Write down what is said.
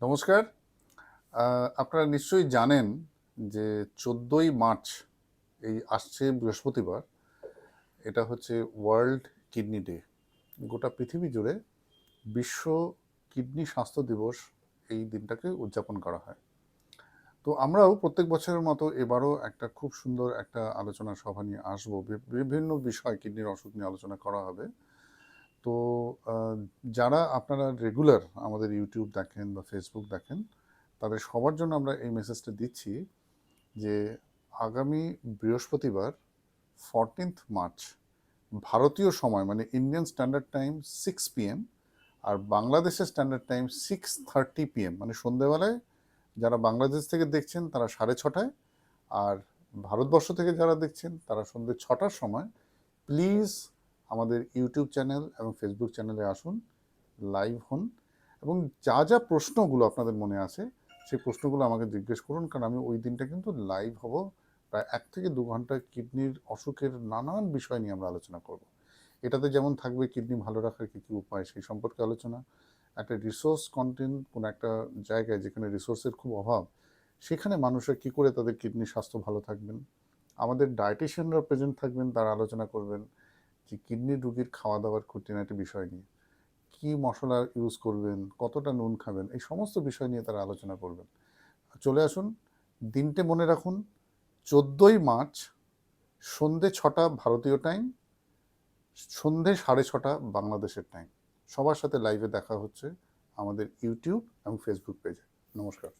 নমস্কার। আপনারা নিশ্চয়ই জানেন যে চোদ্দোই মার্চ এই আসছে বৃহস্পতিবার। এটা হচ্ছে ওয়ার্ল্ড কিডনি ডে। গোটা পৃথিবী জুড়ে বিশ্ব কিডনি স্বাস্থ্য দিবস এই দিনটাকে উদযাপন করা হয়। তো আমরাও প্রত্যেক বছরের মতো এবারও একটা খুব সুন্দর একটা আলোচনা সভা নিয়ে আসব। বিভিন্ন বিষয় কিডনির অসুখ নিয়ে আলোচনা করা হবে। তো যারা আপনারা রেগুলার আমাদের ইউটিউব দেখেন বা ফেসবুক দেখেন, তাদের সবার জন্য আমরা এই মেসেজটা দিচ্ছি যে আগামী বৃহস্পতিবার ফরটিন্থ মার্চ ভারতীয় সময় মানে Indian standard time six PM আর বাংলাদেশের standard time six thirty PM মানে সন্ধেবেলায় যারা বাংলাদেশ থেকে দেখছেন তারা সাড়ে ছটায় আর ভারতবর্ষ থেকে যারা দেখছেন তারা সন্ধ্যে ছটার সময় প্লিজ আমাদের ইউটিউব চ্যানেল এবং ফেসবুক চ্যানেলে আসুন, লাইভ হন এবং যা যা প্রশ্নগুলো আপনাদের মনে আছে, সেই প্রশ্নগুলো আমাকে জিজ্ঞেস করুন কারণ আমি ওই দিনটা কিন্তু লাইভ হব। প্রায় এক থেকে দু ঘণ্টা কিডনির অসুখের নানান বিষয় নিয়ে আমরা আলোচনা করব। এটাতে যেমন থাকবে কিডনি ভালো রাখার কী কী উপায় সেই সম্পর্কে আলোচনা, একটা রিসোর্স কন্টেন্ট কোনো একটা জায়গায় যেখানে রিসোর্সের খুব অভাব, সেখানে মানুষের কী করে তাদের কিডনি স্বাস্থ্য ভালো থাকবেন? আমাদের ডায়েটিশিয়ানরা প্রেজেন্ট থাকবেন, তারা আলোচনা করবেন। যে কিডনি রুগীর খাওয়া দাওয়ার খুঁটিনাটি বিষয় নিয়ে। কি মশলা ইউজ করবেন, কতটা নুন খাবেন, এই সমস্ত বিষয় নিয়ে তারা আলোচনা করবেন। চলে আসুন, দিনটে মনে রাখুন, চোদ্দোই মার্চ, সন্ধে ছটা ভারতীয় টাইম সন্ধে সাড়ে ছটা বাংলাদেশের টাইম সবার সাথে লাইভে দেখা হচ্ছে আমাদের ইউটিউব এবং ফেসবুক পেজে নমস্কার।